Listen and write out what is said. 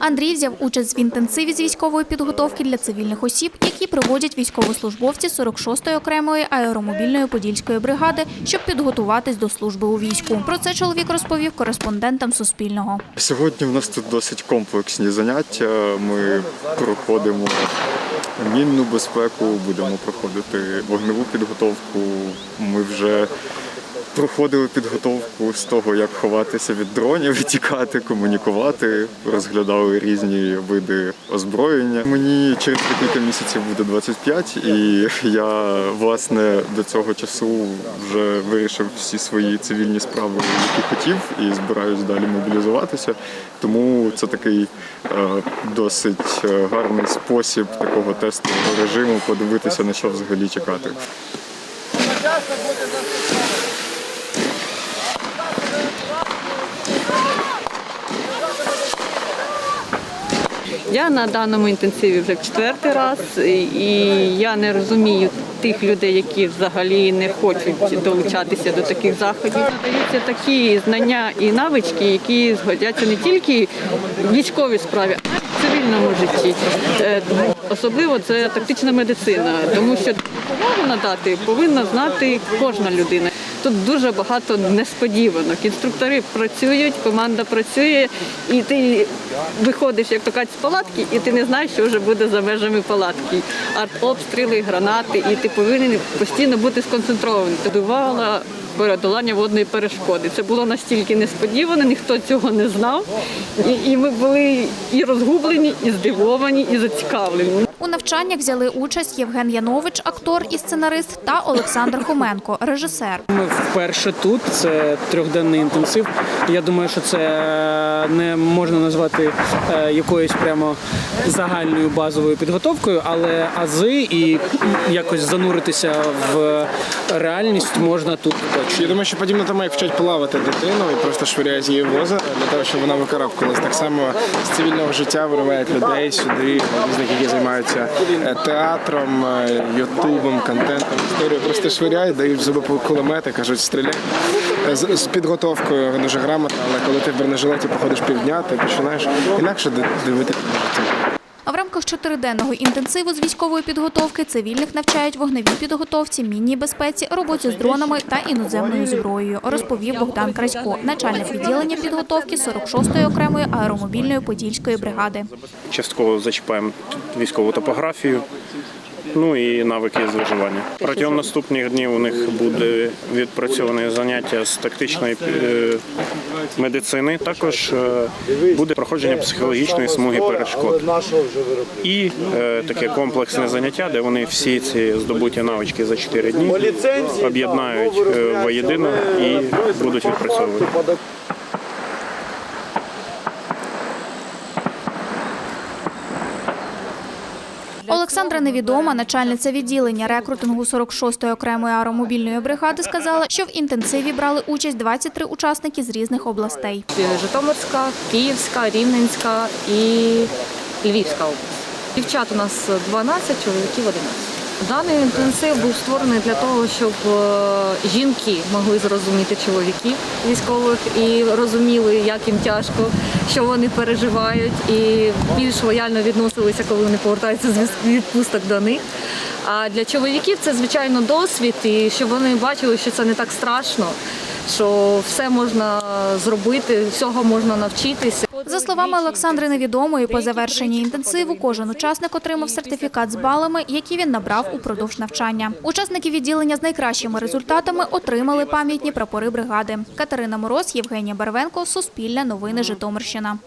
Андрій взяв участь в інтенсиві з військової підготовки для цивільних осіб, які проводять військовослужбовці 46-ї окремої аеромобільної подільської бригади, щоб підготуватись до служби у війську. Про це чоловік розповів кореспондентам Суспільного. Сьогодні в нас тут досить комплексні заняття. Ми проходимо мінну безпеку, будемо проходити вогневу підготовку. Ми вже проходили підготовку з того, як ховатися від дронів, тікати, комунікувати, розглядали різні види озброєння. Мені через декілька місяців буде 25, і я власне до цього часу вже вирішив всі свої цивільні справи, які хотів, і збираюсь далі мобілізуватися. Тому це такий е, досить е, гарний спосіб такого тестового режиму подивитися на що взагалі чекати. Я на даному інтенсиві вже в четвертий раз, і я не розумію тих людей, які взагалі не хочуть долучатися до таких заходів. Надаються такі знання і навички, які згодяться не тільки в військовій справі, а й в цивільному житті. Е, Особливо це тактична медицина, тому що допомогу надати повинна знати кожна людина. Тут дуже багато несподіванок. Інструктори працюють, команда працює, і ти виходиш, як то кажуть, з палатки, і ти не знаєш, що вже буде за межами палатки. Артобстріли, гранати, і ти повинен постійно бути сконцентрований. Дувала передолання водної перешкоди. Це було настільки несподівано, ніхто цього не знав. І, і ми були і розгублені, і здивовані, і зацікавлені. У навчаннях взяли участь Євген Янович, актор і сценарист, та Олександр Хоменко, режисер. Ми вперше тут. Це трьохденний інтенсив. Я думаю, що це е, не можна назвати е, якоюсь прямо загальною базовою підготовкою, але ази і якось зануритися в реальність можна тут точно. Я думаю, що подібно тому, як вчать плавати дитину і просто швиряють її в озеро для того, щоб вона викарабкалась. Так само з цивільного життя виривають людей сюди, різних, які займаються е, театром, е, ютубом, контентом, Історію Просто швиряють, дають зуби зуби кулемети, кажуть, стріляй. Е, З, з підготовкою дуже грамотно, але коли ти в бронежилеті походиш півдня, ти починаєш інакше ди- дивитися. А в рамках чотириденного інтенсиву з військової підготовки цивільних навчають вогневій підготовці, мінній безпеці, роботі з дронами та іноземною зброєю, розповів Богдан Красько, начальник відділення підготовки 46-ї окремої аеромобільної подільської бригади. частково зачіпаємо військову топографію. Ну і навики з виживання. Протягом наступних днів у них буде відпрацьоване заняття з тактичної е, медицини. Також е, буде проходження психологічної смуги перешкод. І е, таке комплексне заняття, де вони всі ці здобуті навички за 4 дні об'єднають воєдино і будуть відпрацьовувати. Олександра Невідома, начальниця відділення рекрутингу 46-ї окремої аеромобільної бригади, сказала, що в інтенсиві брали участь 23 учасники з різних областей. Житомирська, Київська, Рівненська і Львівська область. Дівчат у нас 12, чоловіків 11. Даний інтенсив був створений для того, щоб е, жінки могли зрозуміти чоловіків військових і розуміли, як їм тяжко, що вони переживають, і більш лояльно відносилися, коли вони повертаються з відпусток до них. А для чоловіків це звичайно досвід, і щоб вони бачили, що це не так страшно, що все можна зробити, всього можна навчитися. За словами Олександри Невідомої, по завершенні інтенсиву кожен учасник отримав сертифікат з балами, які він набрав упродовж навчання. Учасники відділення з найкращими результатами отримали пам'ятні прапори бригади. Катерина Мороз, Євгенія Барвенко, Суспільне новини Житомирщина.